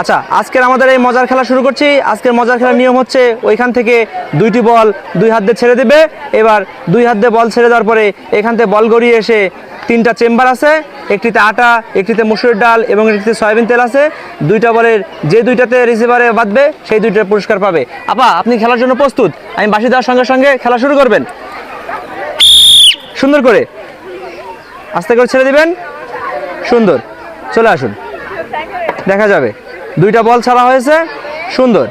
আচ্ছা আজকের আমাদের এই মজার খেলা শুরু করছি। আজকের মজার খেলার নিয়ম হচ্ছে ওইখান থেকে দুইটি বল দুই হাত দিয়ে ছেড়ে দেবে। এবার দুই হাত দিয়ে বল ছেড়ে দেওয়ার পরে এখান থেকে বল গড়িয়ে এসে তিনটা চেম্বার আছে। একটিতে আটা, একটিতে মুসুরির ডাল এবং একটিতে সয়াবিন তেল আছে। দুইটা বলের যে দুইটাতে রিসিভারে বাঁধবে, সেই দুইটার পুরস্কার পাবে। আপা, আপনি খেলার জন্য প্রস্তুত? আমি বাসি দেওয়ার সঙ্গে সঙ্গে খেলা শুরু করবেন। সুন্দর করে। আস্তে করে ছেড়ে দিবেন। সুন্দর। চলে আসুন। দেখা যাবে। দুইটা বল ছাড়া হয়েছে। সুন্দর।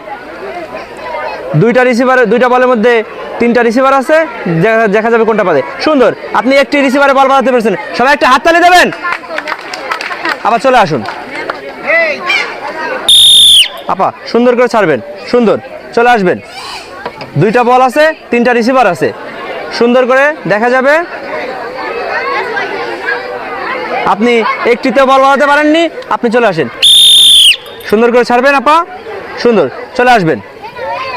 দুইটা রিসিভার দুইটা বলের মধ্যে তিনটা রিসিভার আছে। দেখা- যাবে কোনটা পাবে সুন্দর। আপনি একটি রিসিভারে বল বাড়াতে পেরেছেন। সবাই একটা হাততালি দেবেন? আবার চলে আসুন। আপা, সুন্দর করে ছাড়বেন। সুন্দর। চলে আসবেন। দুইটা বল আছে, তিনটা রিসিভার আছে। সুন্দর করে দেখা যাবে। আপনি একটিতে বল বাড়াতে পারেননি। আপনি চলে আসেন। সুন্দর করে ছাড়বেন, আপা? সুন্দর। চলে আসবেন।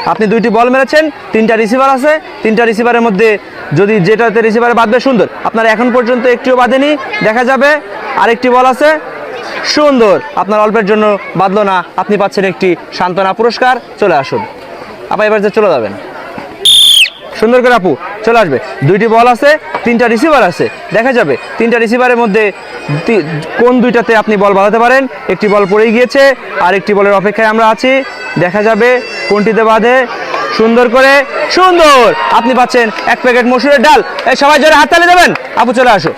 আপনি দুইটি বল মেরেছেন, তিনটা রিসিভার আছে। তিনটা রিসিভারের মধ্যে যদি যেটাতে রিসিভারে বাঁধবে, সুন্দর। আপনার এখন পর্যন্ত একটিও বাঁধেনি, দেখা যাবে। আরেকটি বল আছে। সুন্দর। আপনার অল্পের জন্য বাঁধলো না। আপনি পাচ্ছেন একটি সান্ত্বনা পুরস্কার। চলে আসুন। আপা, এবার যে চলে যাবেন। সুন্দর করে আপু, চলে আসবে। দুইটি বল আছে, তিনটা রিসিভার আছে। দেখা যাবে, তিনটা রিসিভারের মধ্যে কোন দুইটাতে আপনি বল বাঁধাতে পারেন? একটি বল পড়ে গিয়েছে আর একটি বলের অপেক্ষায় আমরা আছি। দেখা যাবে কোনটিতে বাঁধে, সুন্দর করে, সুন্দর! আপনি পাচ্ছেন এক প্যাকেট মসুরের ডাল। সবাই জোরে হাততালি দেবেন। আপু, চলে আসো।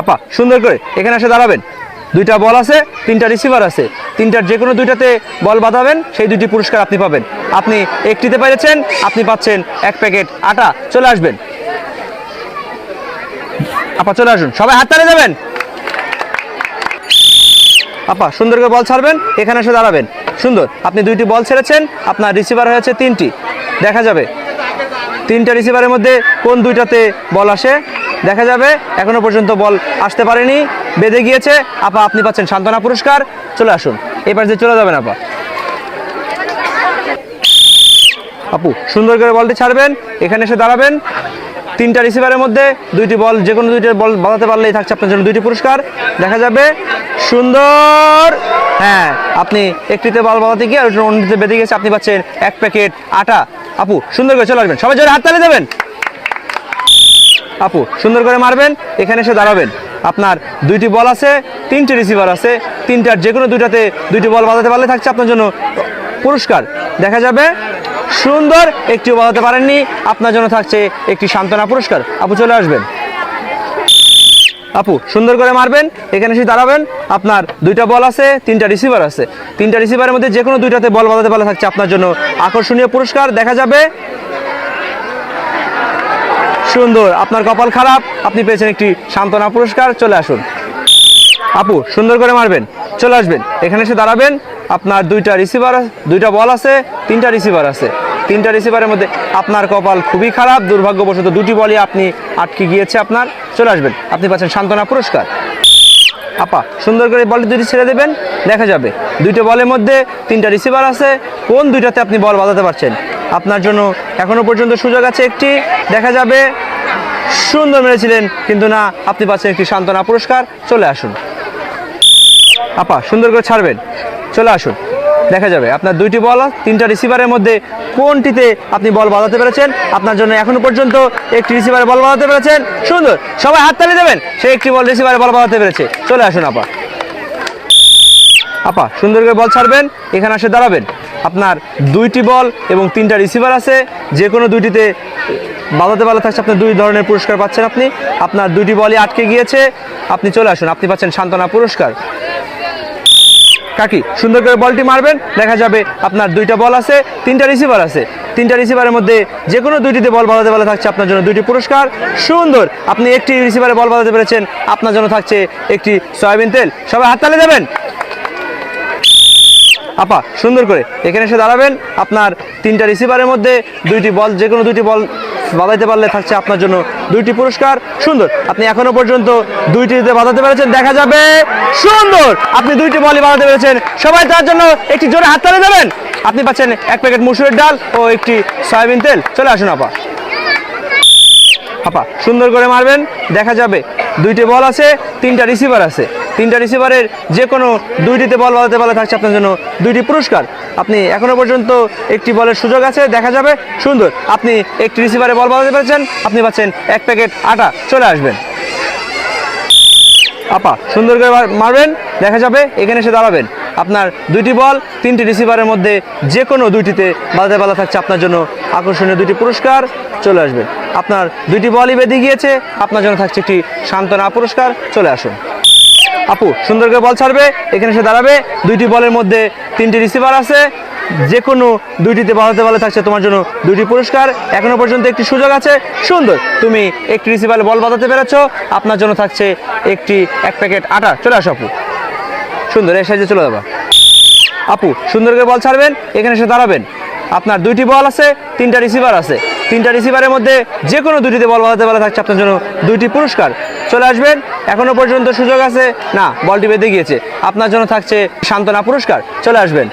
আপা, সুন্দর করে, এখানে এসে দাঁড়াবেন। দুইটা বল আছে, তিনটা রিসিভার আছে। তিনটার যে কোনো দুইটাতে বল বাঁধাবেন, সেই দুইটি পুরস্কার আপনি পাবেন। আপনি একটিতে পেরেছেন, আপনি পাচ্ছেন এক প্যাকেট আটা। চলে আসবেন। আপা, চলে আসুন। সবাই হাত তালে দেবেন আপা, সুন্দর করে বল ছাড়বেন, এখানে এসে দাঁড়াবেন। সুন্দর। আপনি দুইটি বল ছেড়েছেন, আপনার রিসিভার হয়েছে তিনটি। দেখা যাবে। তিনটা রিসিভারের মধ্যে কোন দুইটাতে বল আসে? দেখা যাবে, এখনও পর্যন্ত বল আসতে পারেনি। বেঁধে গিয়েছে। আপা, আপনি পাচ্ছেন সান্ত্বনা পুরস্কার। চলে আসুন। এবার যে চলে যাবেন আপা। আপু, সুন্দর করে বলটি ছাড়বেন। এখানে এসে দাঁড়াবেন। তিনটা রিসিভারের মধ্যে দুইটি বল যে কোনো দুইটা বল বাজাতে পারলেই থাকছে আপনার জন্য দুইটি পুরস্কার। দেখা যাবে, সুন্দর। হ্যাঁ আপনি একটিতে বল বাঁধাতে গিয়ে আর অন্যটিতে বেঁধে গেছে আপনি পাচ্ছেন এক প্যাকেট আটা। আপু, সুন্দর করে চলে আসবেন। সবাই জোরে হাততালি দেবেন। আপু, সুন্দর করে মারবেন। এখানে এসে দাঁড়াবেন। আপনার দুইটি বল আছে, তিনটি রিসিভার আছে, তিনটার যে কোনো দুইটাতে দুইটি বল বাজাতে পারলে থাকছে আপনার জন্য পুরস্কার। দেখা যাবে, সুন্দর একটিও বাঁধাতে পারেননি, আপনার জন্য থাকছে একটি সান্ত্বনা পুরস্কার। আপু চলে আসবেন। আপু, সুন্দর করে মারবেন, এখানে এসে দাঁড়াবেন, আপনার দুইটা বল আছে, তিনটা রিসিভার আছে। তিনটা রিসিভারের মধ্যে যে কোনো দুইটাতে বল বাজাতে পারলে থাকছে আপনার জন্য আকর্ষণীয় পুরস্কার। দেখা যাবে সুন্দর। আপনার কপাল খারাপ, আপনি পেয়েছেন একটি সান্ত্বনা পুরস্কার। চলে আসুন। আপু, সুন্দর করে মারবেন। চলে আসবেন। এখানে এসে দাঁড়াবেন। আপনার দুইটা রিসিভার দুইটা বল আছে, তিনটা রিসিভার আছে। তিনটা রিসিভারের মধ্যে আপনার কপাল খুবই খারাপ। দুর্ভাগ্যবশত দুটি বলই আপনি আটকে গিয়েছে আপনার। চলে আসবেন। আপনি পাচ্ছেন সান্ত্বনা পুরস্কার। আপা, সুন্দর করে বল দুটি ছেড়ে দেবেন। দেখা যাবে। দুইটা বলের মধ্যে তিনটা রিসিভার আছে। কোন দুইটাতে আপনি বল বাজাতে পারছেন? আপনার জন্য এখনও পর্যন্ত সুযোগ আছে একটি। দেখা যাবে। সুন্দর মেরেছিলেন, কিন্তু না, আপনি পাচ্ছেন একটি সান্ত্বনা পুরস্কার। চলে আসুন। আপা, সুন্দর করে ছাড়বেন। চলে আসুন। দেখা যাবে। আপনার দুইটি বল, তিনটা রিসিভারের মধ্যে কোনটিতে আপনি বল বাজাতে পেরেছেন? আপনার জন্য এখনও পর্যন্ত একটি রিসিভারে বল বাজাতে পেরেছেন। সুন্দর। সবাই হাততালি দেবেন। সে একটি বল রিসিভারে বল বাজাতে পেরেছে। চলে আসুন, আপা। আপা, সুন্দর করে বল ছাড়বেন। এখানে এসে দাঁড়াবেন। আপনার দুইটি বল এবং তিনটা রিসিভার আছে। যে কোনো দুইটিতে বাজাতে পারলে থাকছে আপনি দুই ধরনের পুরস্কার পাচ্ছেন আপনি। আপনার দুইটি বলই আটকে গিয়েছে। আপনি চলে আসুন, আপনি পাচ্ছেন সান্ত্বনা পুরস্কার। কাকি, সুন্দর করে বলটি মারবেন, দেখা যাবে আপনার দুইটা বল আছে, তিনটা রিসিভার আছে। তিনটা রিসিভারের মধ্যে যে কোনো দুইটিতে বল বাজাতে পারলে থাকছে আপনার জন্য দুইটি পুরস্কার। সুন্দর, আপনি একটি রিসিভারে বল বাজাতে পেরেছেন, আপনার জন্য থাকছে একটি সয়াবিন তেল। সবাই হাততালি দেবেন। আপা, সুন্দর করে। এখানে এসে দাঁড়াবেন। আপনার তিনটা রিসিভারের মধ্যে দুইটি বল যে কোনো দুইটি বল বাজাইতে পারলে থাকছে আপনার জন্য দুইটি পুরস্কার। সুন্দর। আপনি এখনও পর্যন্ত দুইটিতে বাজাতে পেরেছেন। দেখা যাবে। সুন্দর। আপনি দুইটি বলই বাজাতে পেরেছেন। সবাই তার জন্য একটি জোরে হাত তালে দেবেন। আপনি পাচ্ছেন এক প্যাকেট মুসুরের ডাল ও একটি সয়াবিন তেল। চলে আসুন, আপা। আপা, সুন্দর করে মারবেন। দেখা যাবে। দুইটি বল আছে, তিনটা রিসিভার আছে। তিনটা রিসিভারের যে কোনো দুইটিতে বল বাজাতে পারলে থাকছে আপনার জন্য দুইটি পুরস্কার। আপনি এখনও পর্যন্ত একটি বলের সুযোগ আছে, দেখা যাবে। সুন্দর, আপনি একটি রিসিভারে বল বাজাতে পেরেছেন, আপনি পাচ্ছেন এক প্যাকেট আটা। চলে আসবেন। আপা, সুন্দর করে মারবেন, দেখা যাবে, এখানে এসে দাঁড়াবেন। আপনার দুইটি বল তিনটি রিসিভারের মধ্যে যে কোনো দুইটিতে বাজাতে পালা থাকছে আপনার জন্য আকর্ষণীয় দুটি পুরস্কার। চলে আসবে আপনার দুইটি বলই বেঁধে গিয়েছে, আপনার জন্য থাকছে একটি সান্ত্বনা পুরস্কার। চলে আসুন। আপু, সুন্দর করে বল ছাড়বে, এখানে এসে দাঁড়াবে, দুইটি বলের মধ্যে তিনটি রিসিভার আছে যে কোনো দুইটিতে বাজাতে পারলে থাকছে তোমার জন্য দুইটি পুরস্কার। এখনও পর্যন্ত একটি সুযোগ আছে, সুন্দর, তুমি একটি রিসিভারে বল বাজাতে পেরেছ, আপনার জন্য থাকছে একটি, এক প্যাকেট আটা। চলে আসো আপু। সুন্দর এই সাইজে চলে যাবা। আপু, সুন্দর করে বল ছাড়বেন, এখানে এসে দাঁড়াবেন। আপনার দুইটি বল আছে, তিনটা রিসিভার আছে। তিনটা রিসিভারের মধ্যে যে কোনো দুটিতে বল বাজাতে পারলে থাকছে আপনার জন্য দুইটি পুরস্কার। চলে আসবেন, এখনও পর্যন্ত সুযোগ আছে। না বলটি বেঁধে গিয়েছে। আপনার জন্য থাকছে সান্ত্বনা পুরস্কার। চলে আসবেন।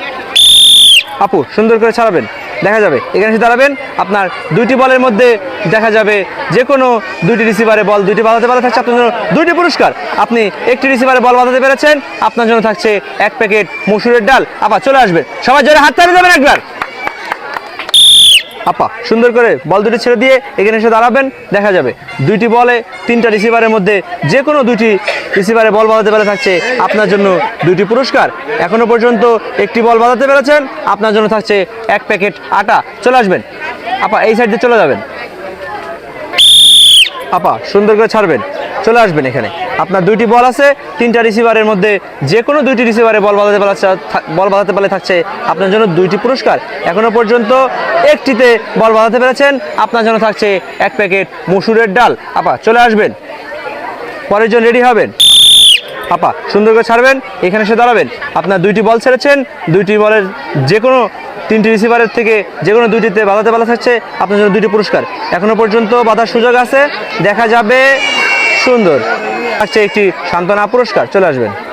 আপু, সুন্দর করে ছাড়াবেন। দেখা যাবে। এখানে এসে দাঁড়াবেন। আপনার দুইটি বলের মধ্যে দেখা যাবে যে কোনো দুইটি রিসিভারে বল দুইটি বাজাতে পারলে থাকছে আপনার জন্য দুইটি পুরস্কার। আপনি একটি রিসিভারে বল বাজাতে পেরেছেন, আপনার জন্য থাকছে এক প্যাকেট মসুরের ডাল। আপা, চলে আসবেন। সবাই জোরে হাত তালি দেবেন একবার। আপা, সুন্দর করে বল দুটি ছেড়ে দিয়ে এখানে এসে দাঁড়াবেন, দেখা যাবে। দুইটি বলে তিনটা রিসিভারের মধ্যে যে কোনো দুইটি রিসিভারে বল বাজাতে পেরে থাকছে আপনার জন্য দুইটি পুরস্কার। এখনও পর্যন্ত একটি বল বাজাতে পেরেছেন, আপনার জন্য থাকছে এক প্যাকেট আটা। চলে আসবেন। আপা, এই সাইড দিয়ে চলে যাবেন। আপা, সুন্দর করে ছাড়বেন। চলে আসবেন এখানে। আপনার দুইটি বল আছে, তিনটা রিসিভারের মধ্যে যে কোনো দুইটি রিসিভারে বল বাজাতে পারলে বল বাজাতে পারলে থাকছে আপনার জন্য দুইটি পুরস্কার। এখনও পর্যন্ত একটিতে বল বাজাতে পেরেছেন, আপনার জন্য থাকছে এক প্যাকেট মসুরের ডাল। আপা, চলে আসবেন। পরের জন্য রেডি হবেন। আপা, সুন্দর করে ছাড়বেন, এখানে এসে দাঁড়াবেন। আপনার দুইটি বল ছেড়েছেন, দুইটি বলের যে কোনো তিনটি রিসিভারের থেকে যে কোনো দুইটিতে বাধাতে পালা থাকছে, আপনার জন্য দুইটি পুরস্কার। এখনও পর্যন্ত বাধার সুযোগ আছে, দেখা যাবে সুন্দর। থাকছে একটি সান্ত্বনা পুরস্কার। চলে আসবেন।